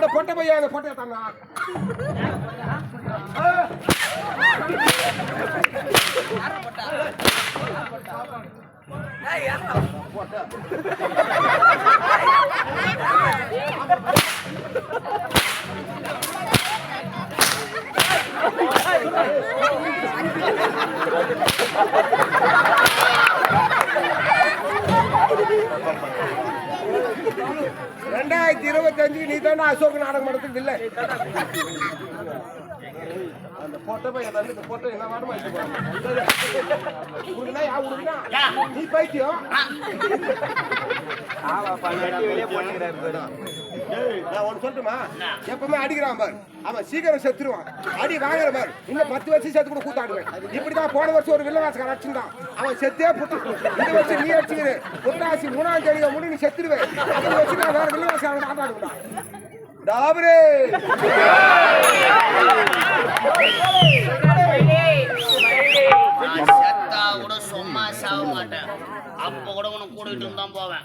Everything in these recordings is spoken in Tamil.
அந்த பொட்டை பையன் அந்த பொட்டையை தானா ரெண்டாயிரத்தி இருபத்தஞ்சு நீ தானே அசோக் நாடக மடத்துக்கு இல்லை. அந்த பொட்டை வந்து இந்த பொட்டை என்ன யா உனக்குனா நீ பைத்தியம். ஏய், நான் ஒண்ணு சொல்லட்டுமா? எப்பவுமே அடிக்கிறான் பாரு. அவன் சீக்கிரம் செத்துருவான். அடி வாங்குற பாரு. இன்னும் பத்து வருஷம் செத்து கூட கூத்தாடுவேன். இப்படிதான் போன வருஷம் ஒரு வில்லவாசக்காரன் அடிச்சிருந்தான். அவன் செத்தே புட்டு. இந்த வருஷம் நீ அடிச்சுக்கிற புத்தாசி மூணாம் தேதி முடி நீ செத்துருவேன் அதை வச்சு நான் வேற வில்லவாசக்காரன் ஆட்டாடுவேன். டாபரே! செத்தா கூட சும்மா சாக மாட்டேன். அப்ப கூட உனக்கு கூட்டிட்டு தான் போவேன்.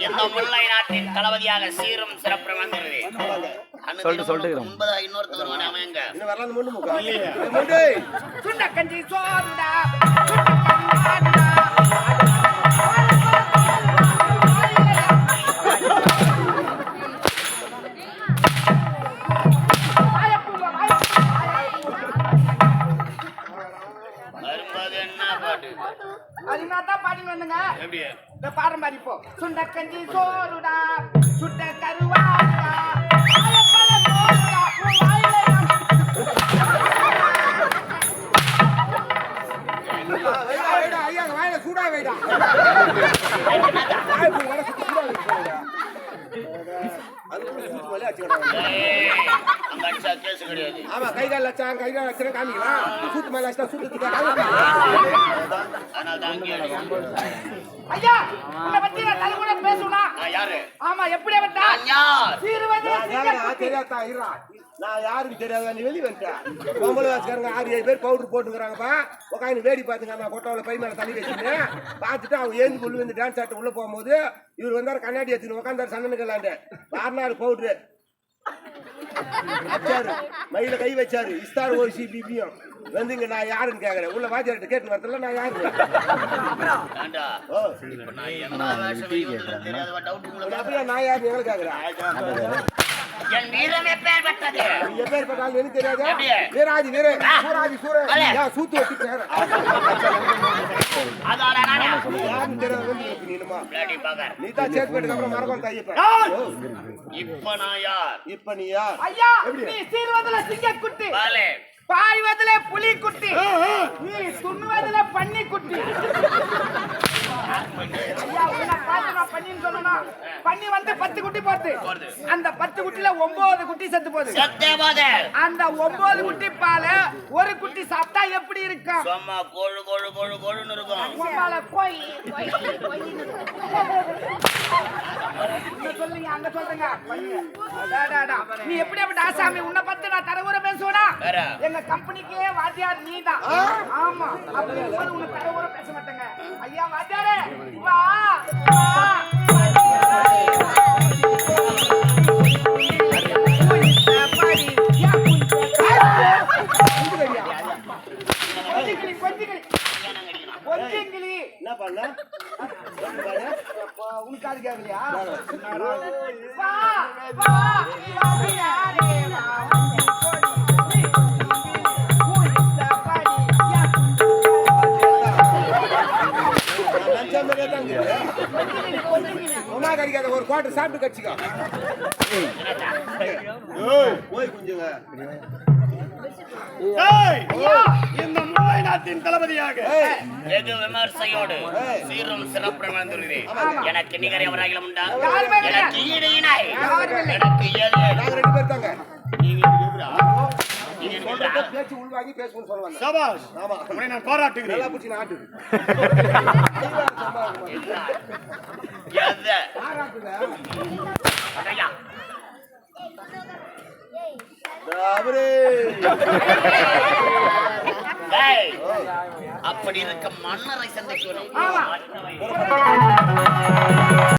இந்த முல்லை நாட்டின் தளபதியாக சீரும் சிறப்பு வந்தது சொல்லிட்டு சொல்லிட்டு இருக்கிறோம். முன்பதா இன்னொருத்தவர் வேணாம எங்க பாட்டு? தான் பாடின்னு வந்துங்க. இந்த பாடுற மாதிரி இப்போ. சுண்டக்கஞ்சி சோறுடா சுட்ட கருவாடா. சூடா வைடா. ஆமா, கை கால் லட்சம், கை கால் லட்சம் காமிக்கலாம். சூத்து மேல அடிச்சா சூத்துக்கு. ஐயா உன்னை பத்தி நான் தலை கூட பேசுனா நான் யாரு? ஆமா எப்படி விட்டா நான் யார்? சீருவது நான் யாருடா? தெரியாதா? இருடா. நான் யாருன்னு தெரியாதா நீ வெளிய வந்துட்ட? பொம்பளை வாசிக்காரங்க ஆறு ஏழு பேர் பவுடர் போட்டுக்கிறாங்கப்பா. உட்காந்து வேடி பார்த்துங்க நான் கொட்டாவில் பை மேலே தள்ளி வச்சுட்டு பார்த்துட்டு அவங்க ஏந்து உள்ள வந்து டான்ஸ் ஆட்டு உள்ள போகும்போது இவர் வந்தார் கண்ணாடி எடுத்துன்னு உட்காந்தாரு சந்தனக்கல்லாண்ட வாரினாரு பவுடரு மயில கை வச்சாரு. இஸ்தார் ஓசி பிபியும் வந்து இங்க நான் யாருன்னு கேக்குறேன். உள்ள வாத்தியார்ட்ட கேட்டு வரதுல நான் யாரு அப்படியே நான் யாரு? எங்களுக்கு கேக்குறேன் என் வீரம் எப்பேற்பட்டது நீ எப்பேர் பட்டாலும் எனக்கு தெரியாது? வீராதி வீர. சூராதி சூர. அல்ல. ஏன் சூத்து வச்சு இப்ப. நான் யார்? இப்ப நீ யார்? ஐயா எப்படி? நீ சீருவதுல சிங்க குட்டி பாலே. பாய்வதுல புலி குட்டி நீ துண்ணுவதுல பன்னி குட்டி ஐயா உன்னை பார்த்து நான் பண்ணின்னு பன்னி வந்து பத்து குட்டி போடுது. போடுது. அந்த பத்து குட்டில ஒன்பது குட்டி செத்து போகுது. சத்தே போதே. அந்த ஒன்பது குட்டி பால ஒரு குட்டி சாப்பிட்டா எப்படி இருக்கும்? சும்மா கொழு கொழு கொழு கொழுன்னு இருக்கும். கோய் இங்க சொல்லுங்க அங்க சொல்லுங்க. நீ எப்படி அப்படி ஆசாமி? உன்னை பத்தி நான் தரவுற பேசுவேனா. எங்க கம்பெனிக்கே வாத்தியார் நீதான். ஆமா. அப்படி உன்னை தரவுற பேச மாட்டேங்க. ஐயா வாத்தியாரே வா. வா. கொஞ்சிக்கிளி கொஞ்சிக்கிளி கொஞ்சிங்கிளி என்ன கேட்கலையா குவார்டர் சாப்பிட்டு கட்சிக்கோ. போய் இந்த நாட்டின் தளபதியாக. வெகு விமர்சையோடு. சீரும் சிறப்புடன் ஆமா. எனக்கு நிகர் எவராகிலும் உண்டா? யாருமே இல்லை. எனக்கு ஈடு இணை. யாருமே இல்லை. எனக்கு ஏது நாங்க பேச்சு உள்வாங்கி பேசணும்னு சொல்ல வந்தேன் சபாஷ் ஆமா. உன்னை நான் பாராட்டுகிறேன். நல்லா பிடிச்சி நாட்டு அப்படி இருக்க மன்னரை சந்திக்கணும்.